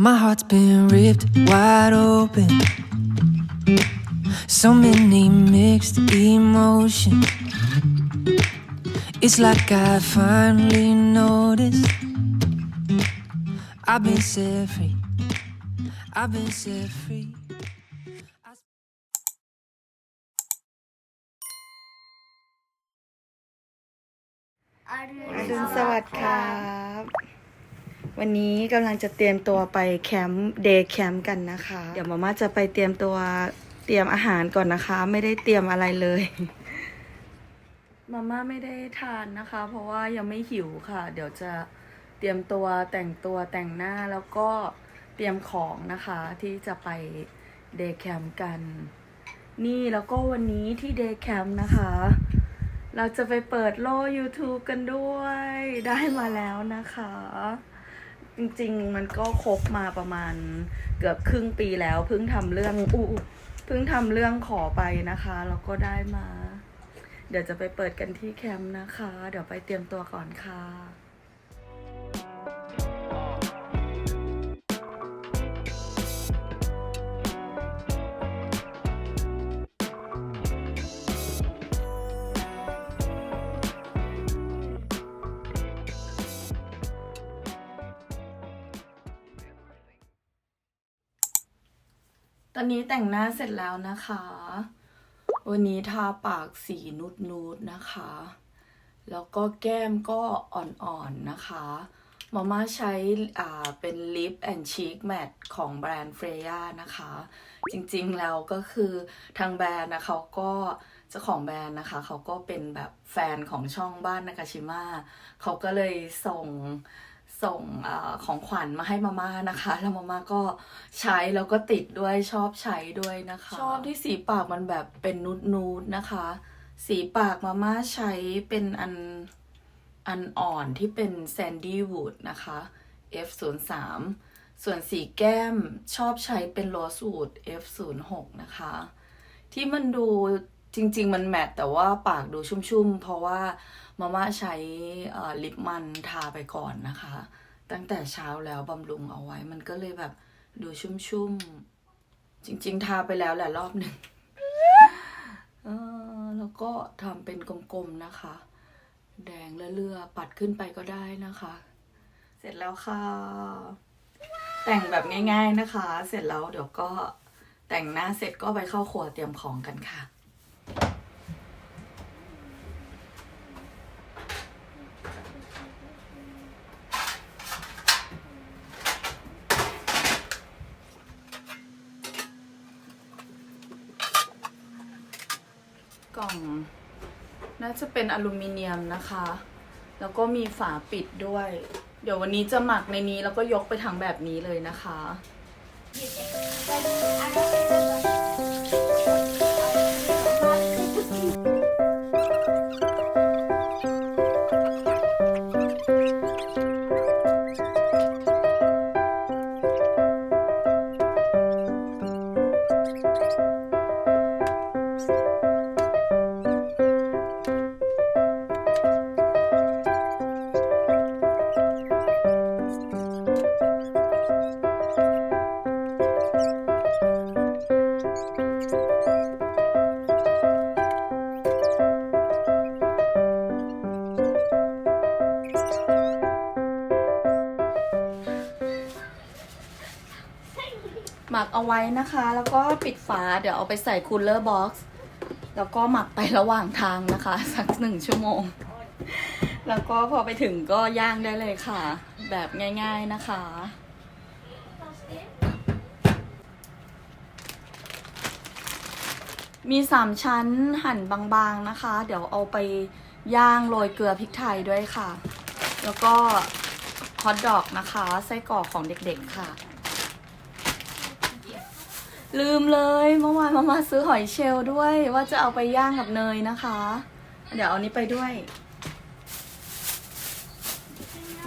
My heart's been ripped wide open. So many mixed emotions. It's like I finally noticed. I've been set free. I've been set free. อรุ อรุณสวัสดิ์ครับ วันนี้กำลังจะเตรียมตัวไปแคมป์เดย์แคมป์กันนะคะ เดี๋ยวมาม่าจะไปเตรียมตัวเตรียมอาหารก่อนนะคะ ไม่ได้เตรียมอะไรเลย มาม่าไม่ได้ทานนะคะ เพราะว่ายังไม่หิวค่ะ เดี๋ยวจะเตรียมตัวแต่งตัวแต่งหน้าแล้วก็เตรียมของนะคะที่จะไปเดย์แคมป์กัน นี่แล้วก็วันนี้ที่เดย์แคมป์นะคะ เราจะไปเปิดโล YouTube กันด้วย ได้มาแล้วนะคะ จริง ๆ มันก็ครบมาประมาณเกือบครึ่งปีแล้ว เพิ่งทำเรื่องอู้เพิ่งทำเรื่องขอไปนะคะ แล้วก็ได้มา เดี๋ยวจะไปเปิดกันที่แคมป์นะคะ เดี๋ยวไปเตรียมตัวก่อนค่ะ ตอนนี้แต่งหน้าเสร็จแล้วนะคะ วันนี้ทาปากสีนูดนูดนะคะ แล้วก็แก้มก็อ่อนๆนะคะ มาม่าใช้อ่าเป็นลิปแอนชีคแมทของแบรนด์เฟรย่านะคะ จริงๆแล้วก็คือทางแบรนด์นะเขาก็เจ้าของแบรนด์นะคะ เขาก็เป็นแบบแฟนของช่องบ้านนากาชิมะเขาก็เลยส่ง ส่งอของขวัญมาให้มาม่านะคะ แล้วมาม่าก็ใช้แล้วก็ติดด้วยชอบใช้ด้วยนะคะ ชอบที่สีปากมันแบบเป็นนูดนูดนะคะ สีปากมาม่าใช้เป็นอันอันอ่อนที่เป็นแซนดี้วูดนะคะ F03 ส่วนสีแก้มชอบใช้เป็นโรสวูด F06 นะคะ ที่มันดู จริง ๆ มันแมตต์แต่ว่าปากดูชุ่มๆ เพราะว่ามาม่าใช้ลิปมันทาไปก่อนนะคะ ตั้งแต่เช้าแล้วบำรุงเอาไว้ มันก็เลยแบบดูชุ่มๆ จริง ๆ ทาไปแล้วแหละรอบหนึ่งแล้วก็ทำเป็นกลมๆนะคะ แดงเลื่อๆปัดขึ้นไปก็ได้นะคะ เสร็จแล้วค่ะ แต่งแบบง่าย ๆนะคะ เสร็จแล้วเดี๋ยวก็แต่งหน้าเสร็จก็ไปเข้าครัวเตรียมของกันค่ะ กล่องน่าจะ เป็นอลูมิเนียมนะคะ แล้วก็มีฝาปิดด้วย เดี๋ยววันนี้จะหมักในนี้แล้วก็ยกไปทั้งแบบนี้เลยนะคะ มักเอาไว้นะคะ แล้วก็ปิดฝาเดี๋ยวเอาไปใส่คูลเลอร์บ็อกซ์แล้วก็หมักไประหว่างทางนะคะ สักหนึ่งชั่วโมง แล้วก็พอไปถึงก็ย่างได้เลยค่ะ แบบง่าย ๆนะคะ มีสามชั้นหั่นบางๆนะคะ เดี๋ยวเอาไปย่างโรยเกลือพริกไทยด้วยค่ะ แล้วก็ฮอทดอกนะคะ ไส้กรอกของเด็กๆค่ะ ลืมเลยเมื่อวานมามาซื้อหอยเชลล์ด้วย ว่าจะเอาไปย่างกับเนยนะคะ เดี๋ยวเอานี้ไปด้วย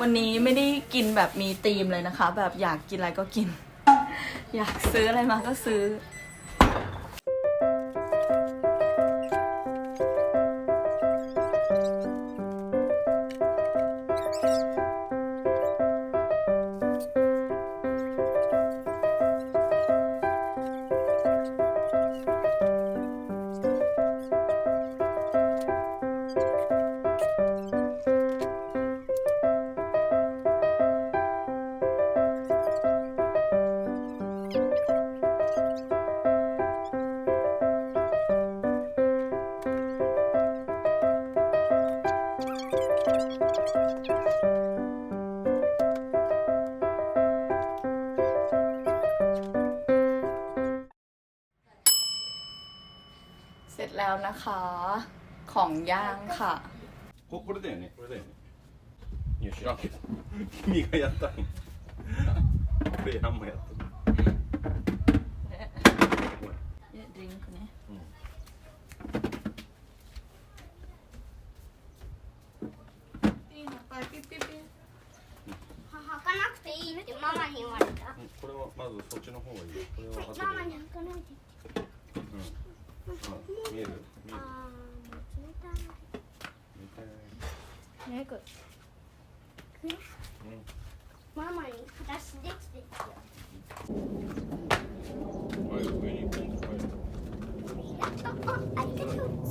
วันนี้ไม่ได้กินแบบมีธีมเลยนะคะ แบบอยากกินอะไรก็กิน อยากซื้ออะไรมาก็ซื้ออ แล้วนะคะ ของย่างค่ะ ここれだよねこれだよねいや知らんけど君がやったんや俺何もやってないほら ดริงก์ねいいのかいピッピッピは履かなくていいってママに言われた。うんこれはまずそっちの方がいいよこれは後でママに履かないで。うん าวมีดเหรอมีด 아니 다. ไม่ได้ Ne koy? 응. Mama, that's next video. ไว้ไว้นี่ผมไป 어, 어, 안 들켰 지.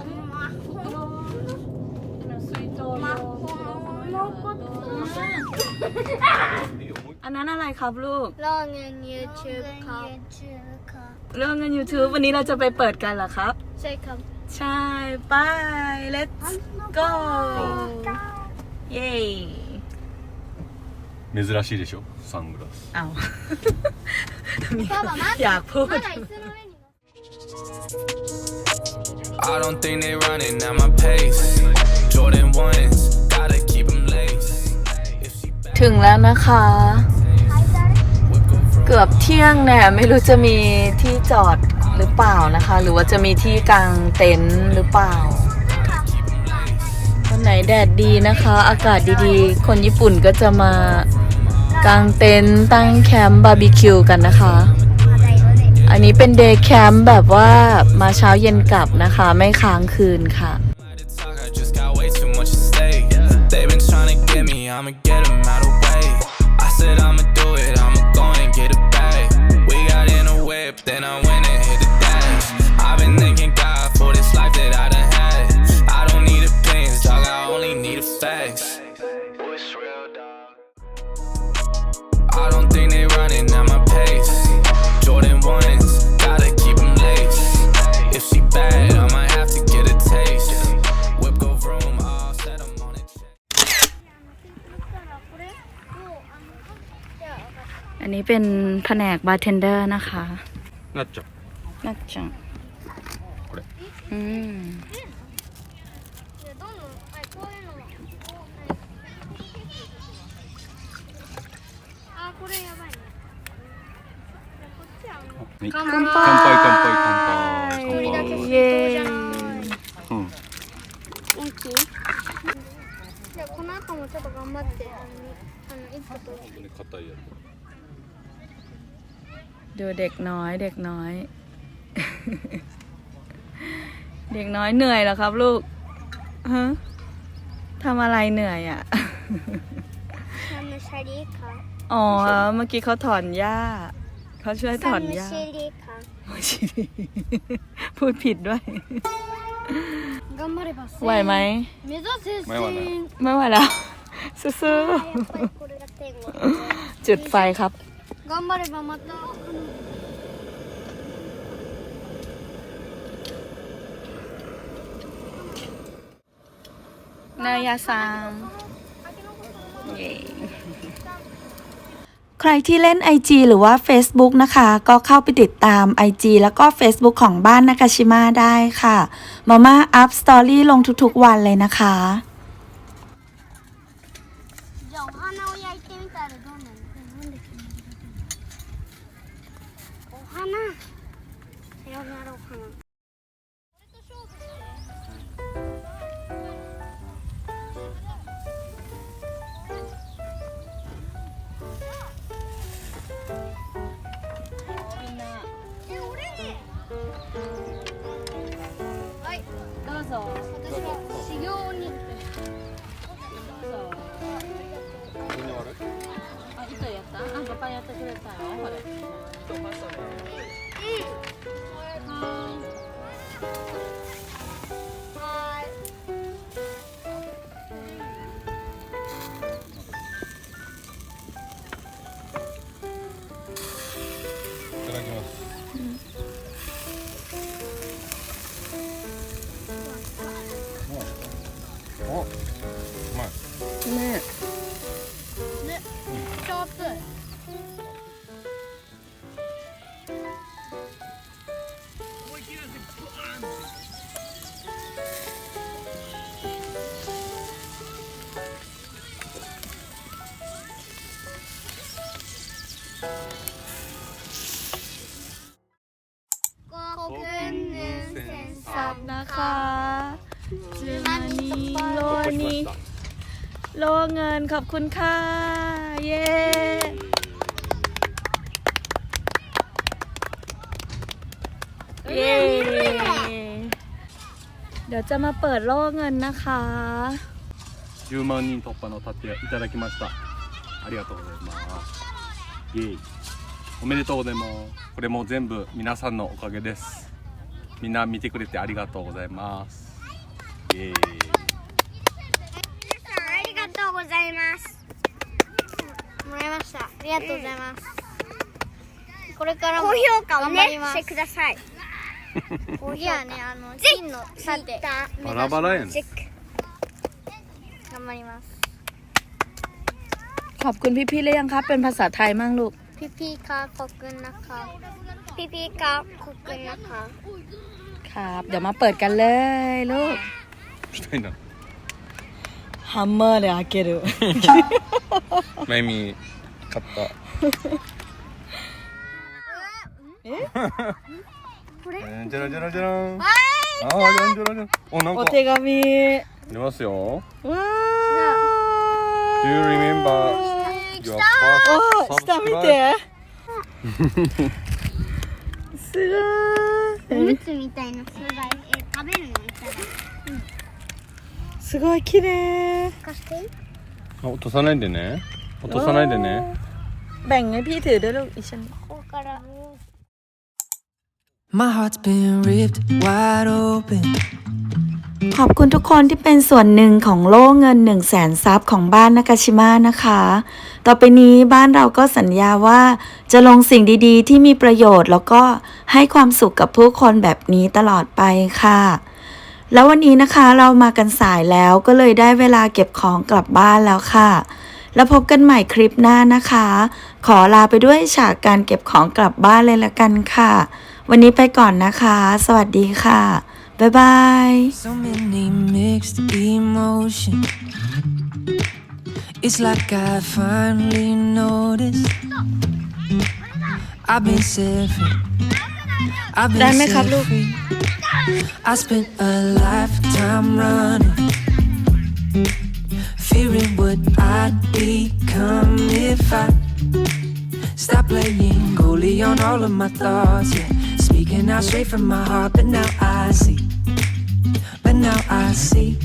엄 마, 고마 워. น่ะซุยโจโย 엄 마, 고마 워. 고마 워. นี่เอามุ้ยอันนั้นอะไรครับลูก Long and you too, Kong. เรื่องเงิน YouTube วันนี้เราจะไปเปิดกันเหรอครับ ใช่ครับ ใช่ ไป let's go เย้ 珍しいでしょサングラス เอา パパま อยากพูด まだ椅子の上に I don't think they running at my pace. Jordan ones, gotta keep them laced. If she back, ถึงแล้วนะคะ whip go from เกือบเที่ยงเนี่ยไม่รู้จะมีที่ จอดหรือเปล่านะคะ หรือว่าจะมีที่กางเต็นท์หรือเปล่าวันไหนแดดดีนะคะ อากาศดีๆ คนญี่ปุ่นก็จะมากางเต็นท์ตั้งแคมป์บาร์บีคิวกันนะคะ อันนี้เป็นเดย์แคมป์แบบว่ามาเช้าเย็นกลับนะคะ ไม่ค้างคืนค่ะ เป็นแผนกบาร์เทนเดอร์นะคะ なっちゃう น่าจัง これ อืม たじゃあどんどんはいこういうのもこうはいあこれやばいねじゃあこっちはもうはい乾乾杯乾杯乾杯一人だけ乾杯イエーイうん大きいじゃあこの後もちょっと頑張ってあのあの一歩と本当に硬いや ดูเด็กน้อยเด็กน้อย เด็กน้อยเหนื่อยเหรอครับลูกฮะทำอะไรเหนื่อยอะทำมาชาริค่ะอ๋อ เมื่อกี้เขาถอนหญ้าเขาช่วยถอนหญ้าชิริค่ะโมชิริพูดผิดด้วยไหวไหมไม่ไหวแล้วไม่ไหวแล้วสู้ๆจุดไฟครับ 頑張ればまた นายาซังเย้ใครที่เล่น IG หรือว่า Facebook นะคะ ก็เข้าไปติดตาม IG แล้วก็ Facebook ของบ้านนากาชิมะได้ค่ะ มาม่าอัพสตอรี่ลงทุกๆวันเลยนะคะ อบคุณค่ะ เย้ เย้ เดี๋ยวจะมาเปิดโลเงินนะคะ 10万人突破の盾いただきましたありがとうございますイエイおめでとうございますこれも全部皆さんのおかげですみんな見てくれてありがとうございますイエイ したありがとうございます、これからも高評価をねしてください高評価ねあの金のさてバラバラやんチェック頑張ります ขอบคุณพี่ๆเลยยังครับ เป็นภาษาไทยมั่งลูก ピピカコクナカピピカコクナカ ครับ เดี๋ยวมาเปิดกันเลยลูก みたいな ฮัมเมอร์เลยอาเกรุ ไม่มี 買った。これ？えーじゃらじゃらじゃらんあーじゃらじゃらじゃらおなんか。お手紙。出ますよ。わ Do you ー remember えー、your 来 first お下見?て。すごおむみたいな素材。え食べるの？みたいな。すごい綺麗。貸してあ落とさないでね落とさないでね แบ่งให้พี่ถือด้วยลูกอีฉัน ここから My heart's been ripped wide open. ขอบคุณทุกคนที่เป็นส่วนหนึ่งของโล่เงิน1 0 0 0 0แสนซับของบ้านนากาชิมะนะคะ ต่อไปนี้บ้านเราก็สัญญาว่าจะลงสิ่งดีๆ ที่มีประโยชน์ แล้วก็ให้ความสุขกับผู้คนแบบนี้ตลอดไปค่ะ แล้ววันนี้นะคะเรามากันสายแล้วก็เลยได้เวลาเก็บของกลับบ้านแล้วค่ะ แล้วพบกันใหม่คลิปหน้านะคะ ขอลาไปด้วยฉากการเก็บของกลับบ้านเลยละกันค่ะ วันนี้ไปก่อนนะคะ สวัสดีค่ะ บ๊ายบาย So many mixed emotions. It's like I finally noticed. I've been set free. I've ได้ been ไหมครับ set ลูก free. I spent a lifetime running, fearing what I'd become if I stop playing goalie on all of my thoughts. Yeah, speaking out straight from my heart, but now I see. But now I see.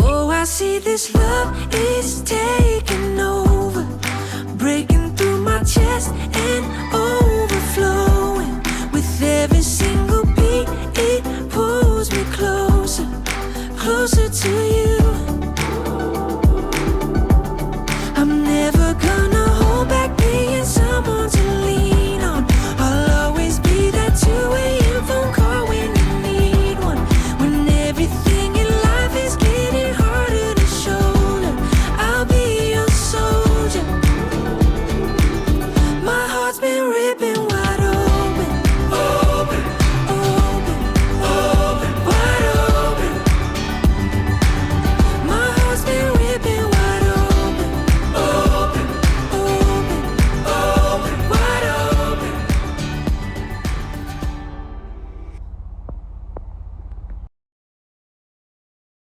Oh, I see this love is taking over, breaking through my chest